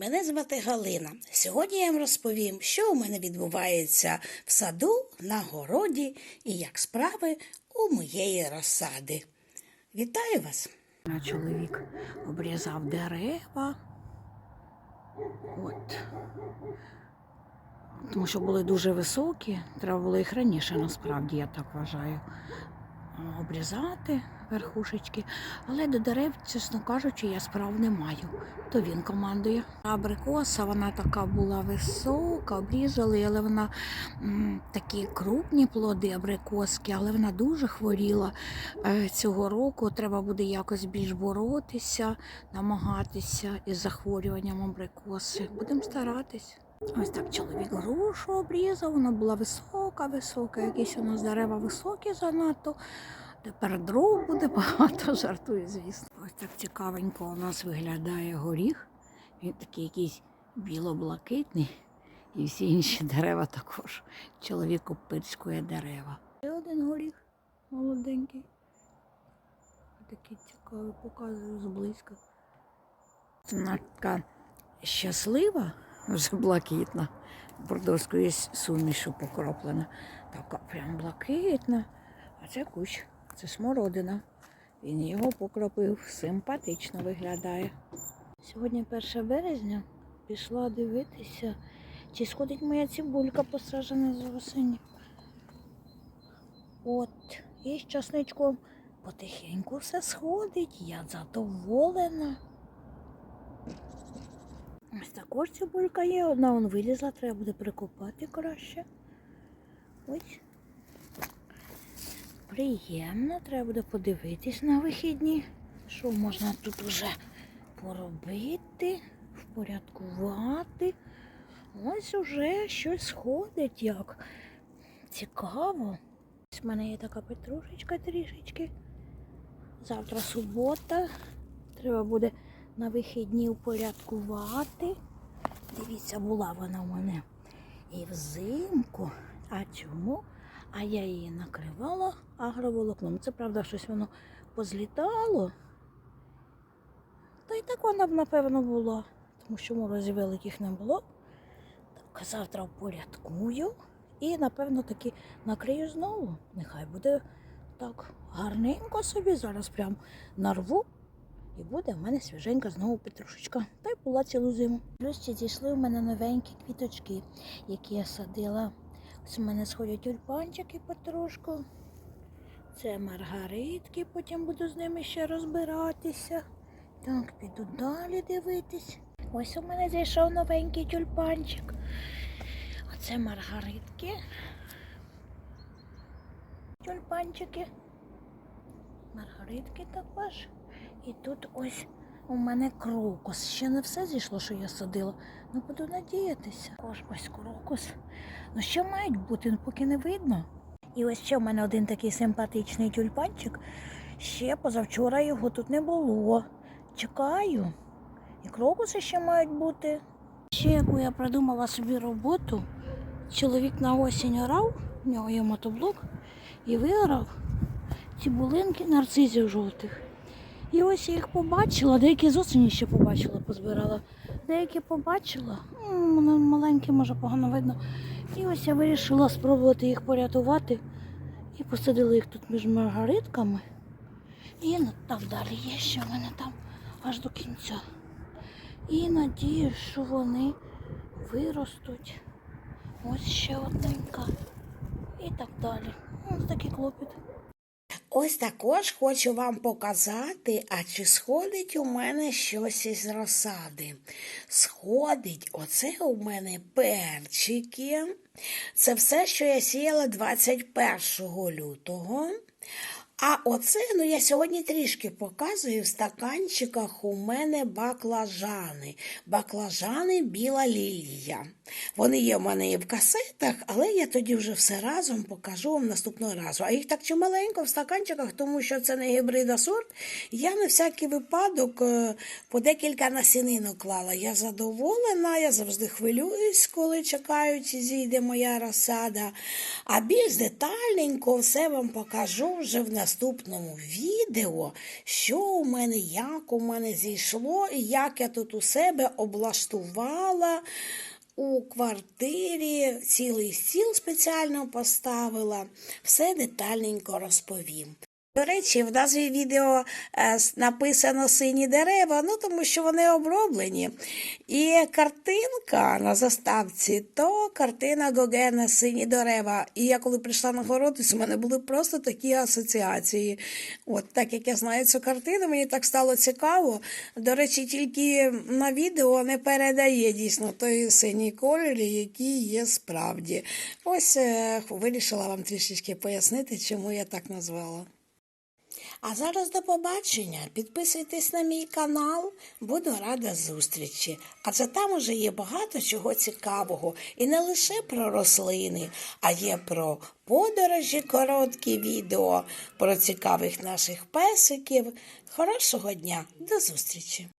Мене звати Галина. Сьогодні я вам розповім, що у мене відбувається в саду, на городі і як справи у моєї розсади. Вітаю вас! Чоловік обрізав дерева. От. Тому що були дуже високі, треба було їх раніше, насправді, я так вважаю, обрізати верхушечки. Але до дерев, чесно кажучи, я справ не маю. То він командує. Абрикоса, вона така була висока, обрізали, але вона м, такі крупні плоди абрикоски, але вона дуже хворіла е, цього року. Треба буде якось більш боротися, намагатися із захворюванням абрикоси. Будемо старатись. Ось так чоловік грушу обрізав, вона була висока, висока, якісь у нас дерева високі занадто. Тепер дров буде багато, жартую, звісно. Ось так цікавенько у нас виглядає горіх. Він такий якийсь біло-блакитний. І всі інші дерева також. Чоловік опирськує дерева. Ще один горіх молоденький. Такий цікавий, показую зблизька. Вона така щаслива, вже блакитна, бордовською сумішю покроплена. Така прям блакитна. А це кущ, це смородина. Він його покропив, симпатично виглядає. Сьогодні 1 березня пішла дивитися, чи сходить моя цибулька посаджена з осені. От, і з часничком потихеньку все сходить, я задоволена. Ось також цибулька є, одна вон вилізла, треба буде прикопати краще. Ось. Приємно, треба буде подивитись на вихідні, що можна тут уже поробити, впорядкувати. Ось уже щось сходить як. Цікаво. Ось в мене є така петрушечка трішечки. Завтра субота. Треба буде на вихідні упорядкувати. Дивіться, була вона у мене і взимку. А чому? А я її накривала агроволокном. Це правда, щось воно позлітало. Та й так вона б, напевно, була, тому що морозів великих не було. Так, завтра впорядкую і, напевно, таки накрию знову. Нехай буде так гарненько собі. Зараз прям нарву. І буде в мене свіженька знову петрушечка. Та й була цілу зиму. Плюс ще зійшли у мене новенькі квіточки, які я садила. Ось у мене сходять тюльпанчики потрошку. Це маргаритки, потім буду з ними ще розбиратися. Так, піду далі дивитись. Ось у мене зайшов новенький тюльпанчик. Оце маргаритки. Тюльпанчики. Маргаритки також. І тут ось у мене крокус. Ще не все зійшло, що я садила. Ну буду надіятися. Ось ось крокус. Ну що мають бути, ну, поки не видно. І ось ще в мене один такий симпатичний тюльпанчик. Ще позавчора його тут не було. Чекаю. І крокуси ще мають бути. Ще яку я придумала собі роботу. Чоловік на осінь орав, в нього є мотоблок, і виорав ці булинки нарцизів жовтих. І ось я їх побачила, деякі з ще побачила, позбирала. Деякі побачила, маленькі, може погано видно. І ось я вирішила спробувати їх порятувати. І посадила їх тут між маргаритками. І там далі є ще в мене там аж до кінця. І надію, що вони виростуть. Ось ще одненька. І так далі. Ось такий клопіт. Ось також хочу вам показати, а чи сходить у мене щось із розсади. Сходить, оце у мене перчики. Це все, що я сіяла 21 лютого. А оце, ну я сьогодні трішки показую, в стаканчиках у мене баклажани. Баклажани біла лілія. Вони є в мене і в касетах, але я тоді вже все разом покажу вам наступного разу. А їх так чималенько в стаканчиках, тому що це не гібрида сорт. Я на всякий випадок е, по декілька насінинок клала. Я задоволена, я завжди хвилююсь, коли чекаю, чи зійде моя розсада. А більш детальненько все вам покажу вже в наступному наступному відео, що у мене, як у мене зійшло, і як я тут у себе облаштувала у квартирі, цілий стіл спеціально поставила, все детальненько розповім. До речі, в назві відео е, написано сині дерева, ну тому що вони оброблені. І картинка на заставці, то картина Гогена Сині дерева. І я коли прийшла на городець, у мене були просто такі асоціації. От так як я знаю цю картину, мені так стало цікаво. До речі, тільки на відео не передає дійсно той синій колір, який є справді. Ось е, вирішила вам трішечки пояснити, чому я так назвала. А зараз до побачення. Підписуйтесь на мій канал, буду рада зустрічі. Адже там уже є багато чого цікавого. І не лише про рослини, а є про подорожі, короткі відео, про цікавих наших песиків. Хорошого дня, до зустрічі!